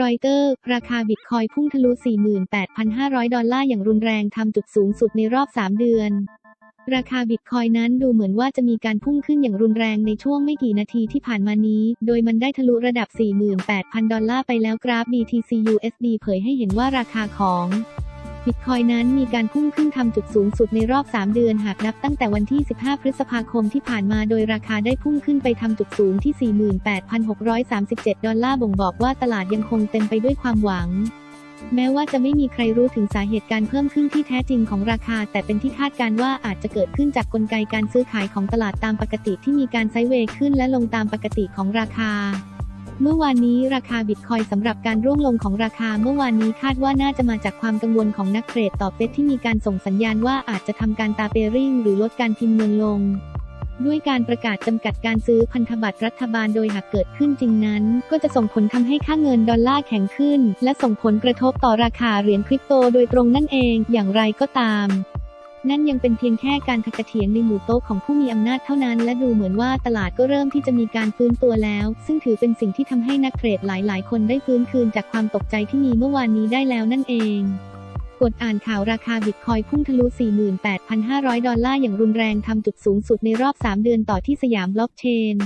รอยเตอร์ ราคาบิตคอยพุ่งทะลุ 48,500 ดอลลาร์อย่างรุนแรงทำจุดสูงสุดในรอบ 3 เดือน ราคาบิตคอยนั้นดูเหมือนว่าจะมีการพุ่งขึ้นอย่างรุนแรงในช่วงไม่กี่นาทีที่ผ่านมานี้ โดยมันได้ทะลุระดับ 48,000 ดอลลาร์ไปแล้วกราฟ BTC USD เผยให้เห็นว่าราคาของ บิตคอยนั้นมีการพุ่งขึ้นทำจุดสูงสุดในรอบ 3 เดือนหากนับตั้งแต่วันที่ 15 พฤษภาคมที่ผ่านมาโดยราคาได้พุ่งขึ้นไปทำจุดสูงที่ 48,637 ดอลลาร์บ่งบอกว่าตลาดยังคงเต็มไปด้วยความหวัง แม้ว่าจะไม่มีใครรู้ถึงสาเหตุการเพิ่มขึ้นที่แท้จริงของราคา แต่เป็นที่คาดการว่าอาจจะเกิดขึ้นจากกลไกการซื้อขายของตลาดตามปกติที่มีการไซด์เวย์ขึ้นและลงตามปกติของราคา เมื่อวานนี้ราคาบิตคอยสำหรับการร่วงลงของราคาเมื่อวานนี้คาดว่าน่าจะมาจากความกังวลของนักเทรดต่อเฟดที่มีการส่งสัญญาณว่าอาจจะทำการตาเปริ่งหรือลดการพิมพ์เงินลง ด้วยการประกาศจำกัดการซื้อพันธบัตรรัฐบาลโดยหากเกิดขึ้นจริงนั้น ก็จะส่งผลทำให้ค่าเงินดอลลาร์แข็งขึ้น และส่งผลกระทบต่อราคาเหรียญคริปโตโดยตรงนั่นเองอย่างไรก็ตาม นั่นยังเป็นเพียงแค่การถกเถียงในหมู่โต๊ะของผู้มีอำนาจเท่านั้น และดูเหมือนว่าตลาดก็เริ่มที่จะมีการฟื้นตัวแล้ว ซึ่งถือเป็นสิ่งที่ทำให้นักเทรดหลาย ๆ คนได้ฟื้นคืนจากความตกใจที่มีเมื่อวานนี้ได้แล้วนั่นเองกดอ่านข่าวราคาบิตคอยพุ่งทะลุ 48,500 ดอลลาร์อย่างรุนแรงทำจุดสูงสุดในรอบ 3 เดือนต่อที่สยามบล็อกเชน